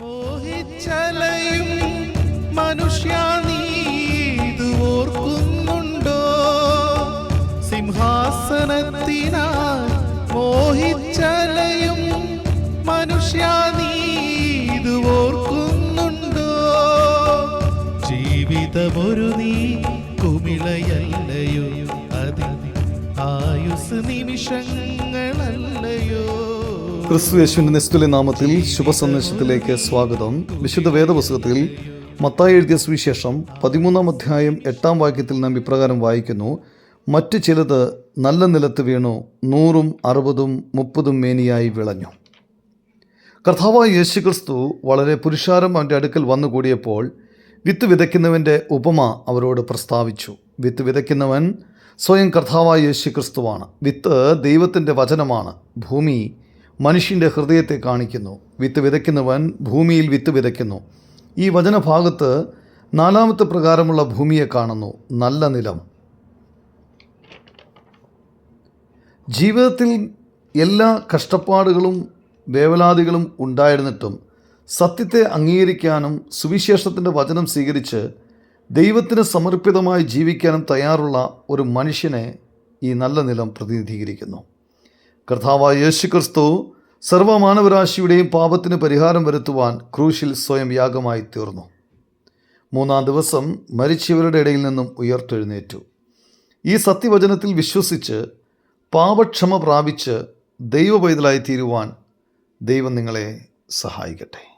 മോഹിച്ചലയും മനുഷ്യ നീ ഇത് ഓർക്കുന്നുണ്ടോ? സിംഹാസനത്തിനായി മോഹിച്ചലയും മനുഷ്യ നീ ഇത് ഓർക്കുന്നുണ്ടോ? ജീവിതമൊരു നീ കുമിളയല്ലയോ? അതിൽ ആയുസ് നിമിഷങ്ങളല്ലയോ ക്രിസ്തു യേശുവിന്റെ നിസ്തുല്യ നാമത്തിൽ ശുഭസന്ദേശത്തിലേക്ക് സ്വാഗതം. വിശുദ്ധ വേദപുസ്തകത്തിൽ മത്തായി എഴുതിയ സുവിശേഷം പതിമൂന്നാം അധ്യായം എട്ടാം വാക്യത്തിൽ നാം ഇപ്രകാരം വായിക്കുന്നു. മറ്റു ചിലത് നല്ല നിലത്ത് വീണു നൂറും അറുപതും മുപ്പതും മേനിയായി വിളഞ്ഞു. കർത്താവായ യേശു ക്രിസ്തു വളരെ പുരുഷാരം അവന്റെ അടുക്കൽ വന്നുകൂടിയപ്പോൾ വിത്ത് വിതയ്ക്കുന്നവന്റെ ഉപമ അവരോട് പ്രസ്താവിച്ചു. വിത്ത് വിതയ്ക്കുന്നവൻ സ്വയം കർത്താവായ യേശു ക്രിസ്തുവാണ് വിത്ത് ദൈവത്തിന്റെ വചനമാണ്. ഭൂമി മനുഷ്യന്റെ ഹൃദയത്തെ കാണിക്കുന്നു. വിത്ത് വിതയ്ക്കുന്നവൻ ഭൂമിയിൽ വിത്ത് വിതയ്ക്കുന്നു. ഈ വചനഭാഗത്ത് നാലാമത്തെ പ്രകാരമുള്ള ഭൂമിയെ കാണുന്നു. നല്ല നിലം. ജീവിതത്തിൽ എല്ലാ കഷ്ടപ്പാടുകളും വേവലാതികളും ഉണ്ടായിരുന്നിട്ടും സത്യത്തെ അംഗീകരിക്കാനും സുവിശേഷത്തിന്റെ വചനം സ്വീകരിച്ച് ദൈവത്തിന് സമർപ്പിതമായി ജീവിക്കാനും തയ്യാറുള്ള ഒരു മനുഷ്യനെ ഈ നല്ല നിലം പ്രതിനിധീകരിക്കുന്നു. കർത്താവായ യേശുക്രിസ്തു സർവമാനവരാശിയുടെയും പാപത്തിന് പരിഹാരം വരുത്തുവാൻ ക്രൂശിൽ സ്വയം യാഗമായി തീർന്നു. മൂന്നാം ദിവസം മരിച്ചവരുടെ ഇടയിൽ നിന്നും ഉയർത്തെഴുന്നേറ്റു. ഈ സത്യവചനത്തിൽ വിശ്വസിച്ച് പാപക്ഷമ പ്രാപിച്ച് ദൈവപൈതലായി തീരുവാൻ ദൈവം നിങ്ങളെ സഹായിക്കട്ടെ.